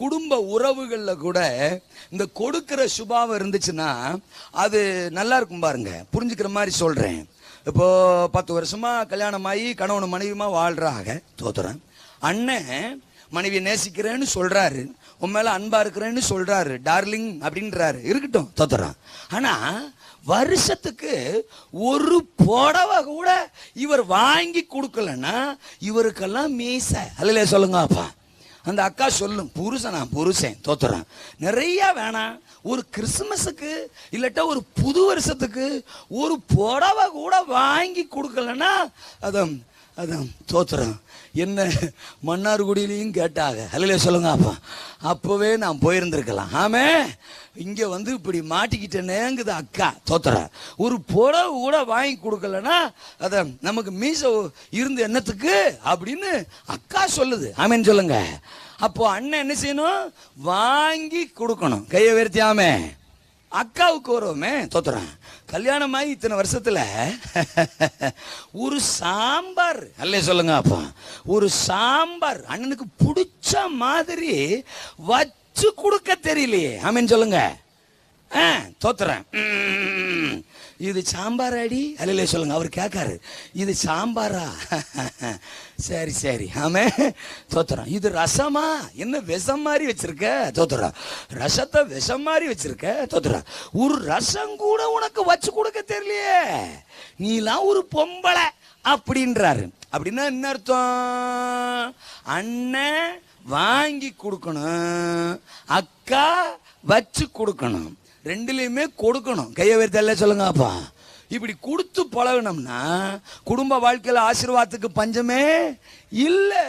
குடும்ப உறவுகளில் கூட இந்த கொடுக்கிற சுபாவம் இருந்துச்சுன்னா அது நல்லா இருக்கும் பாருங்க. புரிஞ்சுக்கிற மாதிரி சொல்கிறேன் இப்போ பத்து வருஷமா கல்யாணம் ஆகி கணவன் மனைவியுமா வாழ்றாங்க தோத்துறேன். அண்ணன் மனைவியை நேசிக்கிறேன்னு சொல்கிறாரு உன் மேலே அன்பாக இருக்கிறேன்னு சொல்கிறாரு டார்லிங் அப்படின்றாரு. இருக்கட்டும் தோத்துறான் ஆனால் வருஷத்துக்கு ஒரு புடவை கூட இவர் வாங்கி கொடுக்கலன்னா இவருக்கெல்லாம் மீச. அல்ல சொல்லுங்க அப்பா. அந்த அக்கா சொல்லும் புருஷன் நான் புருஷன் தோத்துறான். நிறைய வேணாம். ஒரு கிறிஸ்மஸுக்கு இல்லாட்டா ஒரு புது வருஷத்துக்கு ஒரு புடவை கூட வாங்கி கொடுக்கலன்னா அதை அதான் தோத்துறோம். என்ன மன்னார்குடியிலையும் கேட்டாங்க. அல்லையே சொல்லுங்க அப்போ. அப்போவே நான் போயிருந்திருக்கலாம். ஆமே இங்கே வந்து இப்படி மாட்டிக்கிட்டேனேங்குது அக்கா தோத்துறா. ஒரு புடவை கூட வாங்கி கொடுக்கலன்னா அதை நமக்கு மீச இருந்து என்னத்துக்கு? அப்படின்னு அக்கா சொல்லுது. ஆமேன்னு சொல்லுங்க. அப்போ அண்ணன் என்ன செய்யணும்? வாங்கி கொடுக்கணும். கையை வெறுத்தியாமே அக்காவுக்கு வருவோமே தோத்துறேன். கல்யாணம் ஆகி இத்தனை வருஷத்தில் ஒரு சாம்பார். அல்ல சொல்லுங்க அப்பா. ஒரு சாம்பார். அண்ணனுக்கு பிடிச்ச மாதிரி வச்சு கொடுக்க தெரியலையே. ஆமேன்னு சொல்லுங்க. ஆ தோத்துறேன். இது சாம்பார் அடி அல்ல சொல்லுங்க அவர் கேட்காரு. இது சாம்பாரா? சரி சரி. ஆமே. தோத்துறோம். இது ரசமா? என்ன விஷம் மாதிரி வச்சிருக்க? தோத்துறோம். ரசத்தை விஷம் மாதிரி வச்சிருக்க? தோத்துறோம். ஒரு ரசம் கூட உனக்கு வச்சு கொடுக்க தெரியலையே. நீலாம் ஒரு பொம்பளை அப்படின்றாரு. அப்படின்னா என்ன அர்த்தம்? அண்ணன் வாங்கி கொடுக்கணும். அக்கா வச்சு கொடுக்கணும். ரெண்டுலேயுமே கொடுக்கணும். கையை உயர்த்தல்ல சொல்லுங்க அப்பா இப்படி கொடுத்து பழகினோம்னா குடும்ப வாழ்க்கையில ஆசீர்வாதத்துக்கு பஞ்சமே இல்லை.